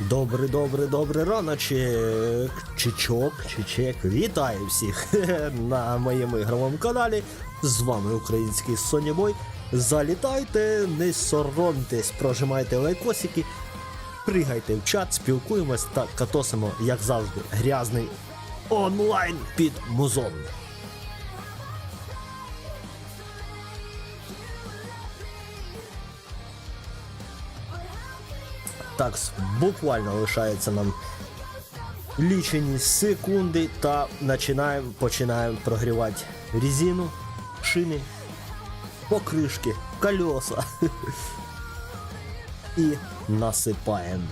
Добрий, добрий, добрий раночек. Чичок, чичек. Вітаю всіх на моєму ігровому каналі. З вами український Сонібой. Залітайте, не соромтесь, прожимайте лайкосики, пригайте в чат, спілкуємось та катосимо, як завжди, грязний онлайн під музон. Так, буквально лишається нам лічені секунди та починаємо, починаємо прогрівати резину, шини, покришки, колеса. І насипаємо.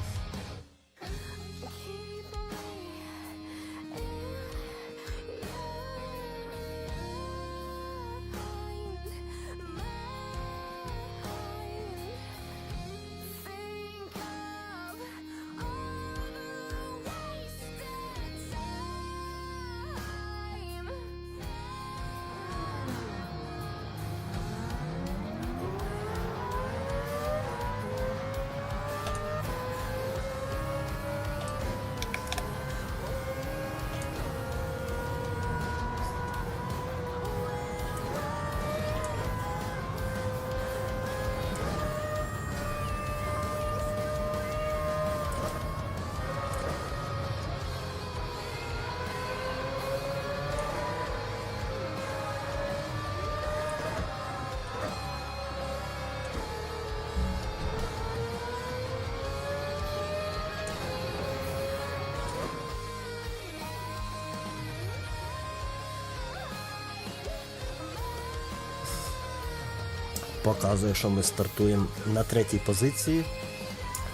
Показує, що ми стартуємо на третій позиції.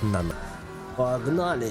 На Погнали!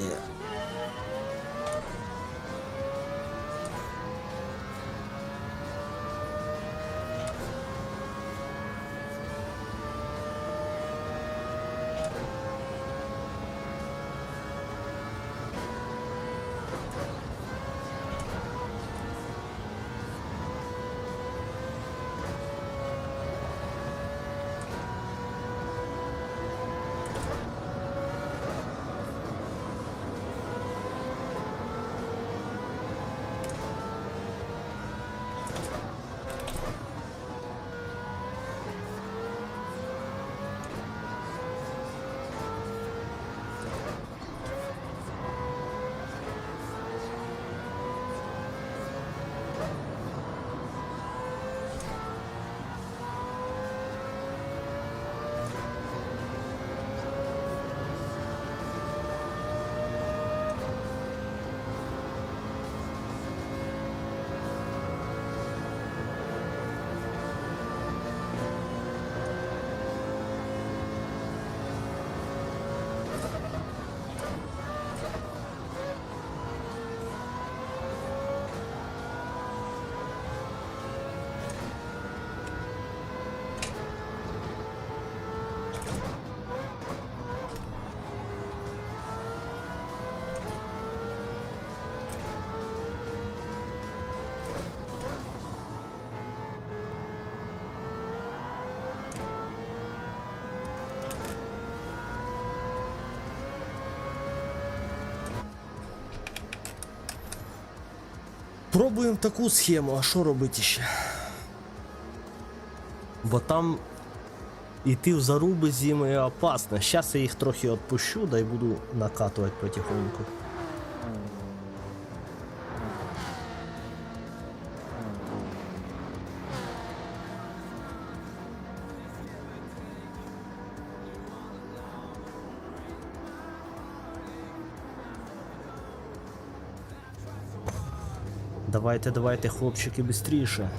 Пробуємо таку схему, а що робити ще? Бо там іти в заруби зіми опасно. Зараз я їх трохи відпущу, да й буду накатувати потихоньку. Давайте, давайте, хлопчики, быстріше.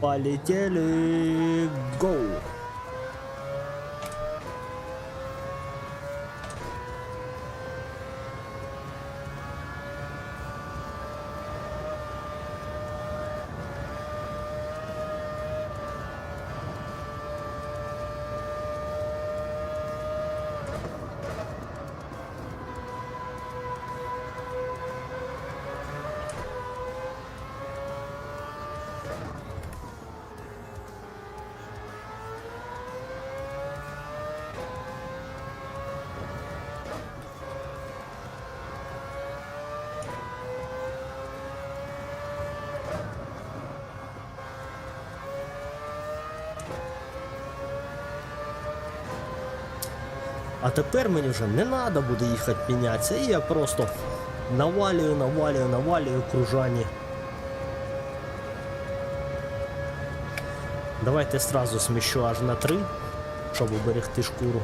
Полетели. Гоу. А тепер мені вже не треба буде їхати мінятися, і я просто навалюю, навалюю, навалюю кружані. Давайте сразу сміщу аж на 3, щоб уберегти шкуру.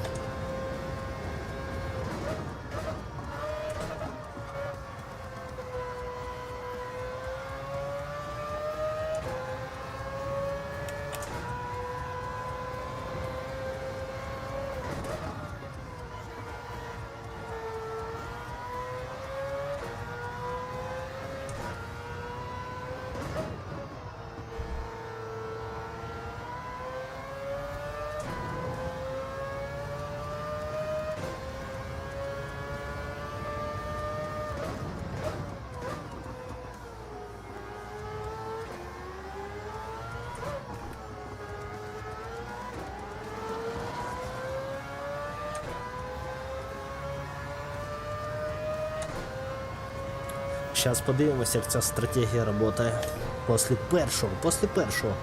Зараз подивимося, як ця стратегія працює. Після першого, після першого.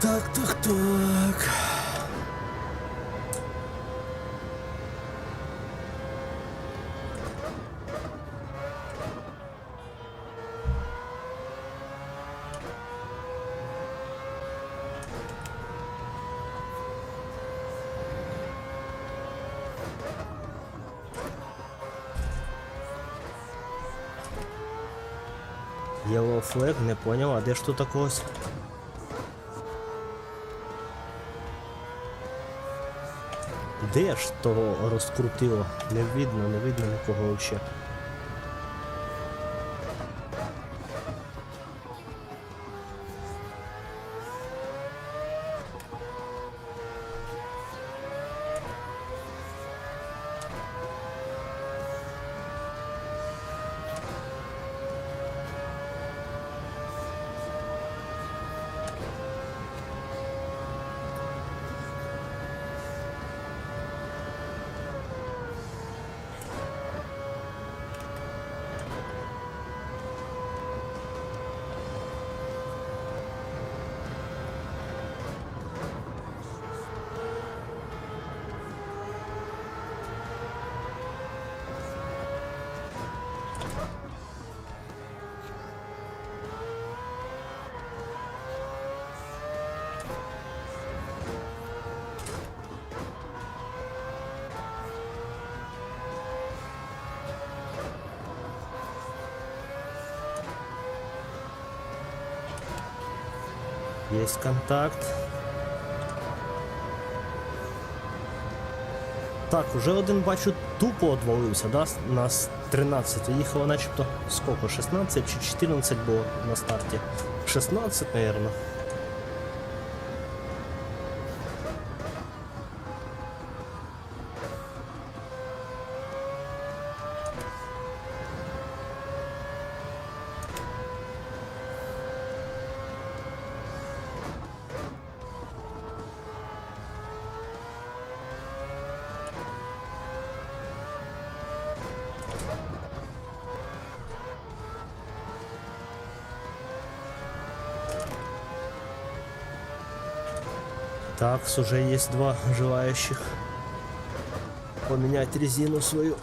Так, так, так. Yellow flag, не понял, а де ж тут такогось? Де ж того розкрутило? Не видно, не видно нікого взагалі. Есть контакт. Так, уже один бачу тупо одвалився, да? Нас 13 їхало начебто сколько? 16 чи 14 було на старті? 16, наверное. Так, уже есть два желающих поменять резину свою.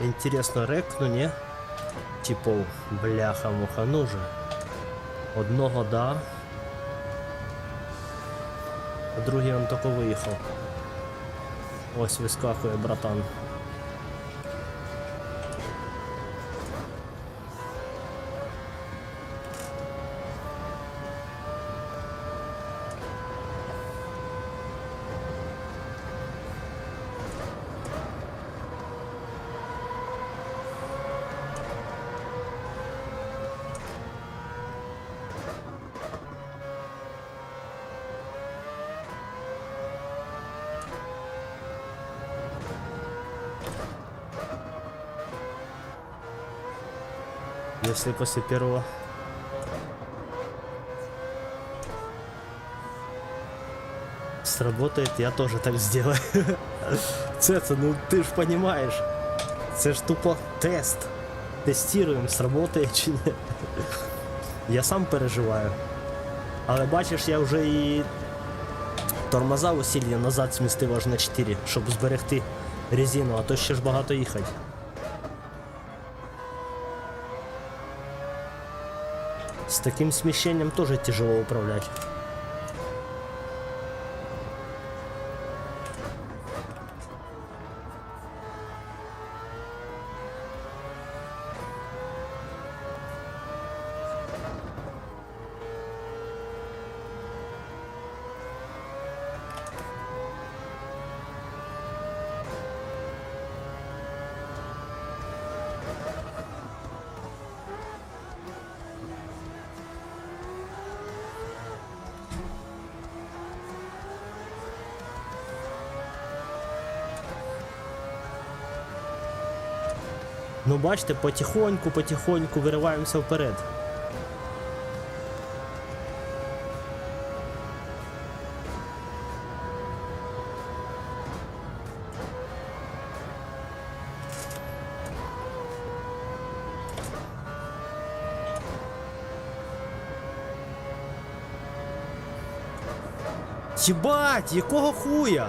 Интересно, рекну, не? Типу, бляха муха, ну. Одного да. А другий он тако виїхав. Ось вискакує, братан. Если после первого... Сработает, я тоже так сделаю. Це, це, ну ти ж понимаешь. Це ж тупо тест. Тестируємо, сработає чи не. Я сам переживаю. Але бачиш, я вже і тормоза усилля назад змістив аж на 4, щоб зберегти резину, а то ще ж багато їхати. С таким смещением тоже тяжело управлять. Бачите, потихоньку, потихоньку вириваємося вперед. Єбать, якого хуя?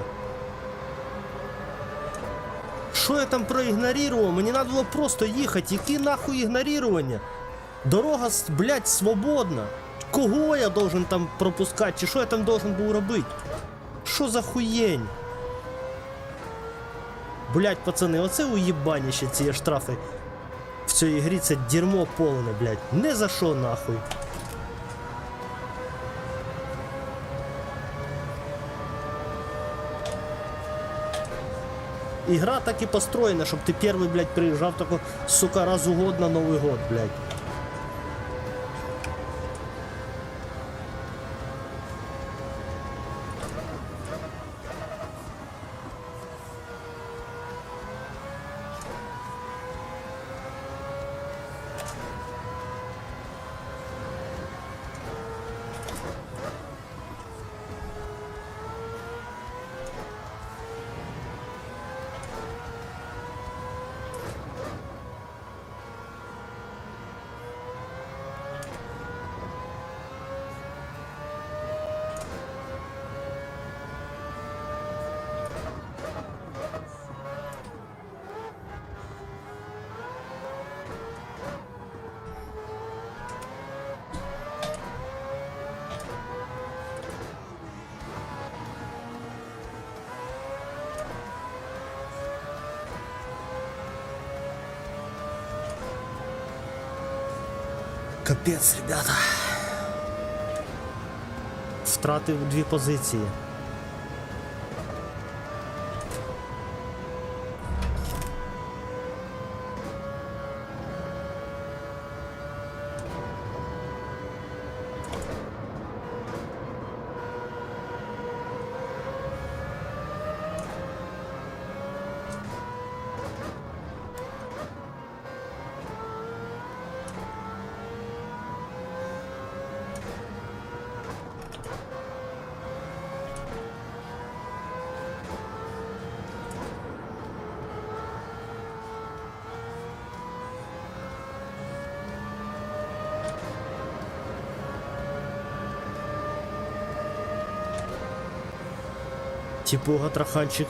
Що я там проігнорував? Мені треба було просто їхати. Які нахуй ігнорування? Дорога, блядь, свободна. Кого я должен там пропускати? Чи що я там должен був робити? Що за хуєнь? Блядь, пацани, оце уєбаніще ці штрафи в цій грі це дерьмо повне, блядь. Не за що нахуй. Игра так и построена, чтобы ты первый, блядь, приезжал только, сука, раз в год на Новый год, блядь. Капець, ребята. Втратив дві позиції. Типуга траханчик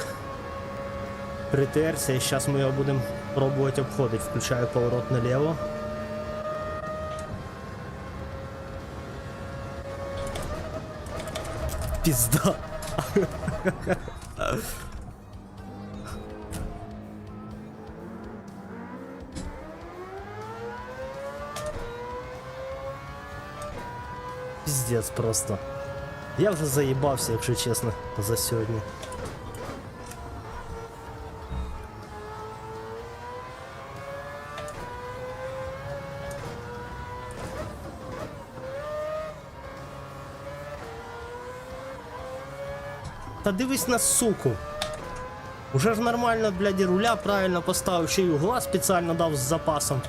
притерся, і зараз ми його будемо пробувати обходити. Включаю поворот наліво. Пізда. Піздець просто. Я вже заїбався, якщо чесно, за сьогодні. Та дивись на суку. Уже ж нормально, блядь, і руля правильно поставив, ще й угла спеціально дав з запасом.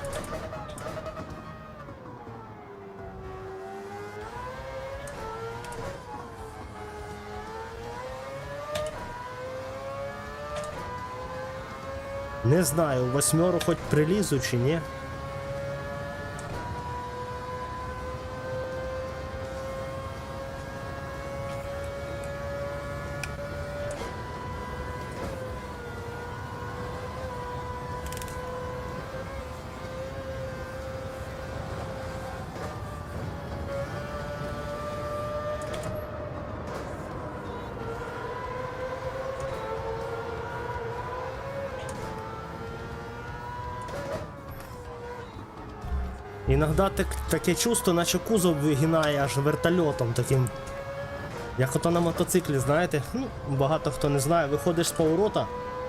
Не знаю, восьмеру хоч прилізу чи ні. Іногда так, таке чувство, наче кузов вигинає аж вертольотом таким. Як ото на мотоциклі, знаєте, ну, багато хто не знає, виходиш з поворота,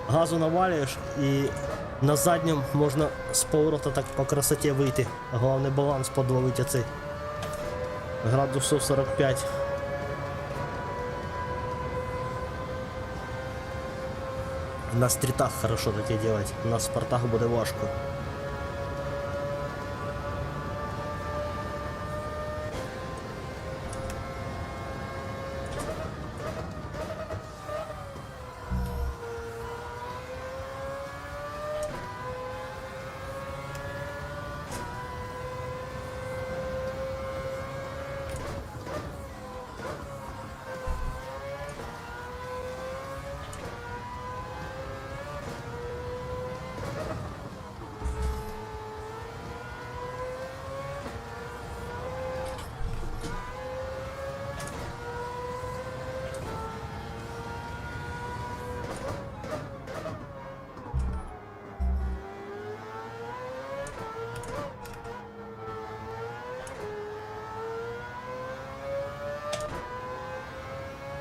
газу навалюєш і на задньому можна з поворота так по красоті вийти. Головне баланс подловити цей градусів 45. На стрітах хорошо таке делать, на спортах буде важко.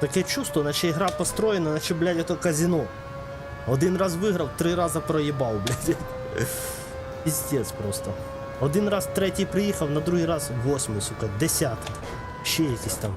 Таке чувство, наче ігра построєна, наче, блядь, это казино. Один раз виграв, три рази проїбав, блядь. Піздець просто. Один раз третій приїхав, на другий раз восьмий, сука, десятий. Ще якісь там.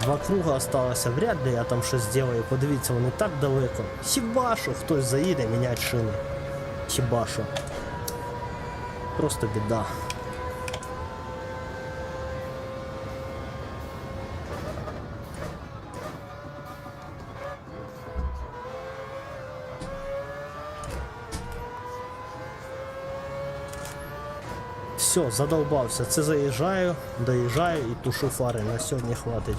Два круга осталося, вряд ли я там щось зроблю. Подивіться, вони так далеко. Хіба що хтось заїде міняти шини. Хіба що. Просто біда. Все, задолбався. Це заїжджаю, доїжджаю і тушу фари. На сьогодні хватить.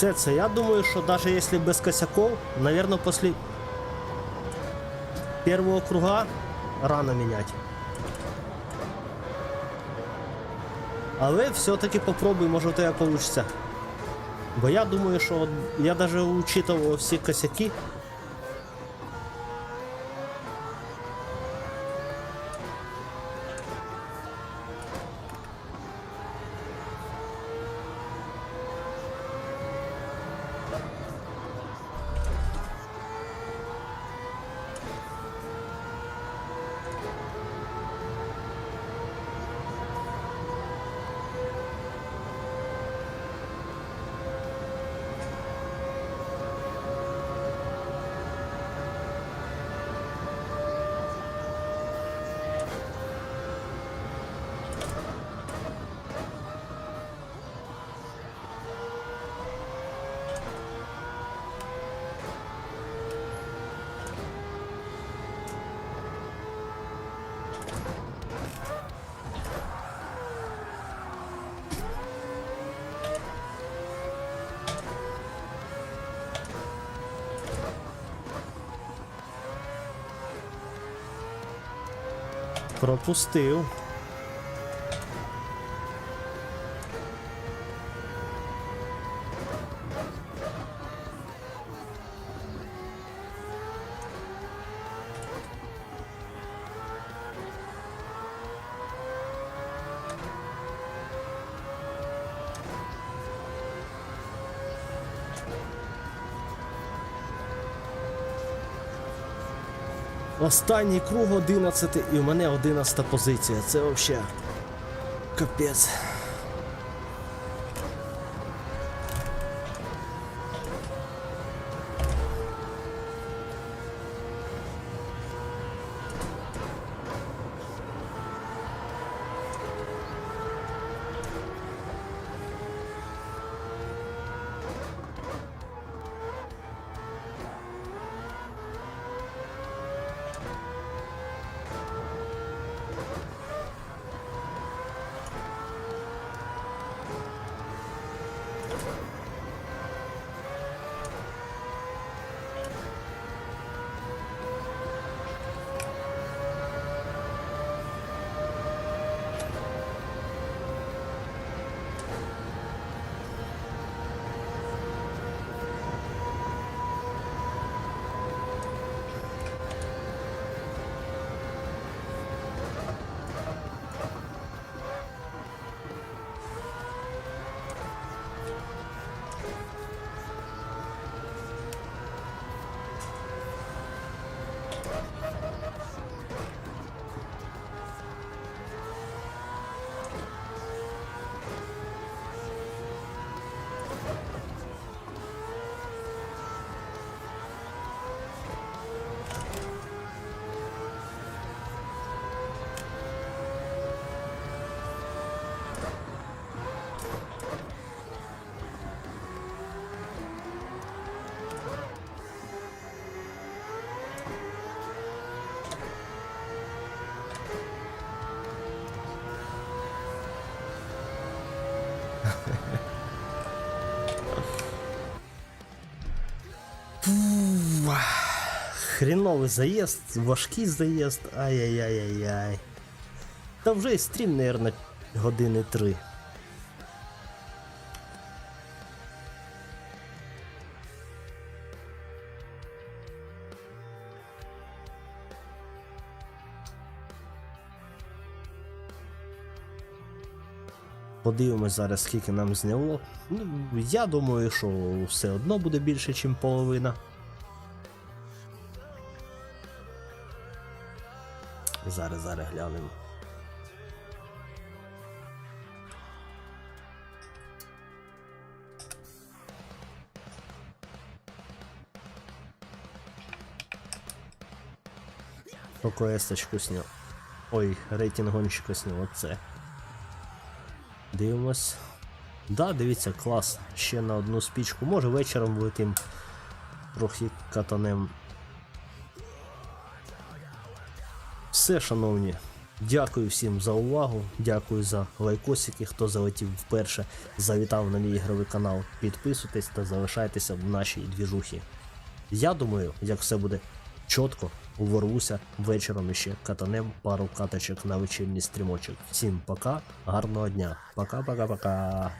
Це. Я думаю, что даже если без косяков, наверное, после первого круга рано менять. Але все-таки попробуй, може у тебе вийде. Бо я думаю, що я навіть учитывал всі косяки. Propusteu. Останній круг 11 і у мене 11 позиція. Це взагалі капець. Хріновий заїзд, важкий заїзд, ай-яй-яй-яй-яй. Та вже і стрім, наверное, години три. Подивимось зараз, скільки нам зняло. Ну, я думаю, що все одно буде більше, ніж половина. Зараз, зараз глянемо. ОКС-очку сняв. Ой, рейтинг гонщика сняв, оце. Дивимось. Да, дивіться, клас. Ще на одну спічку. Може вечором влетим. Трохи катанем. Все, шановні. Дякую всім за увагу. Дякую за лайкосики. Хто залетів вперше, завітав на мій ігровий канал. Підписуйтесь та залишайтеся в нашій двіжухі. Я думаю, як все буде чітко, ворвуся вечором іще катанем пару каточок на вечірній стрімочок. Всім пока, гарного дня. Пока-пока-пока.